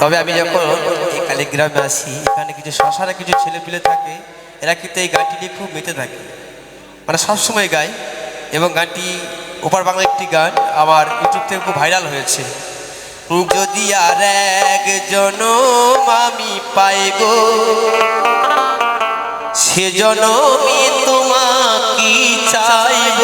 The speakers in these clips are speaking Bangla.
তবে আমি যখন এই কালীগ্রামে আসি, এখানে কিছু শশারা কিছু ছেলে পিলে থাকে, এরা কিন্তু এই গানটি নিয়ে খুব মেতে থাকে। মানে সবসময় গায়, এবং গানটি ওপার বাংলা একটি গান আমার ইউটিউব থেকে খুব ভাইরাল হয়েছে। যদি আর একজন আমি পাই গো, সে তোমাকে চাইব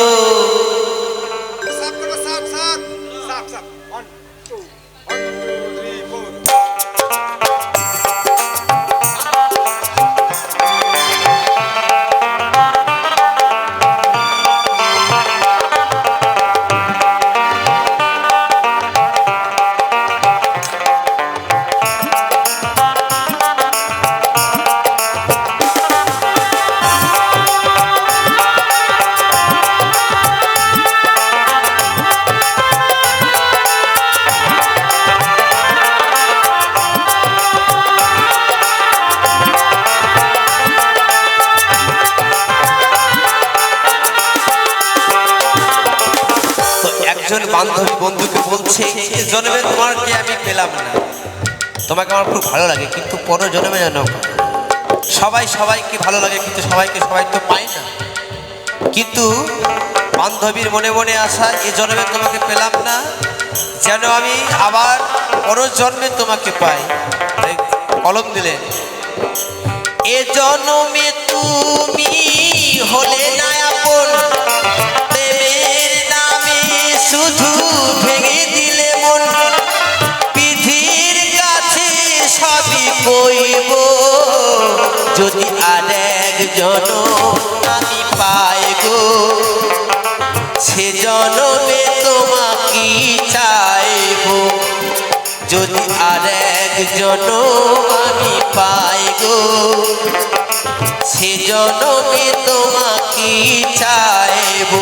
বান্ধবী বন্ধুকে বলছে "এ জন্মে তোমাকে আমি পেলাম না। তোমাকে আমার খুব ভালো লাগে, কিন্তু পর জন্মে যেন সবাই সবাইকে ভালো লাগে, কিন্তু সবাইকে সবাই তো পায় না। কিন্তু বান্ধবীর মনে মনে আসা এ জন্মে তোমাকে পেলাম না, যেন আমি আবার পর জন্মে তোমাকে পাই। কলম দিলেন। এ জন্মে তুমি হলে না শুধু ভেঙে দিলে মন। পৃথিবীর কাছে সবই কইব যদি আর একজন আমি পাই গো সে জনমে তোমাকে চাইব। যদি আর একজন আমি পাই গো সে জনমে তোমাকে চাইব।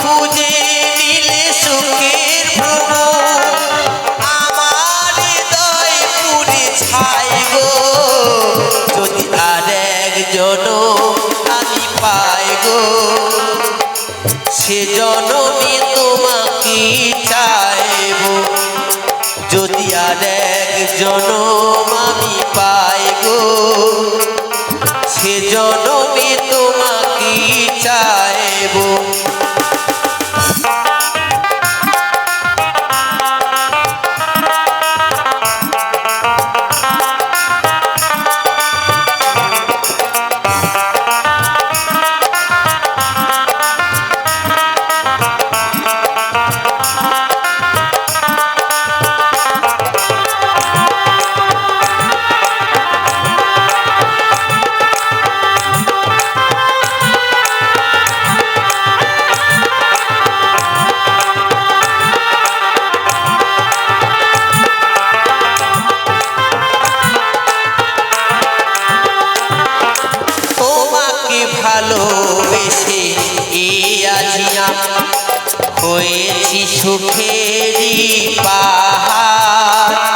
খুঁজে দিলে সুখের ভ্রমণ। আমার হৃদয় যদি আর গো, সে জনমে তোমাকে চাইব যদি আর একজন আমি পাই গো, সে হয়েছি সুখেরি পাহাড়।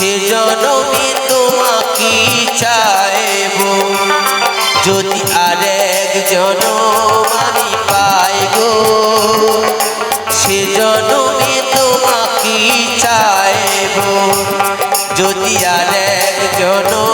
সে জনমে তোমাকে চাইব? যদি আরেক জনম আমি পাই সে জনমে তোমাকে চাইব? যদি আরেক জনম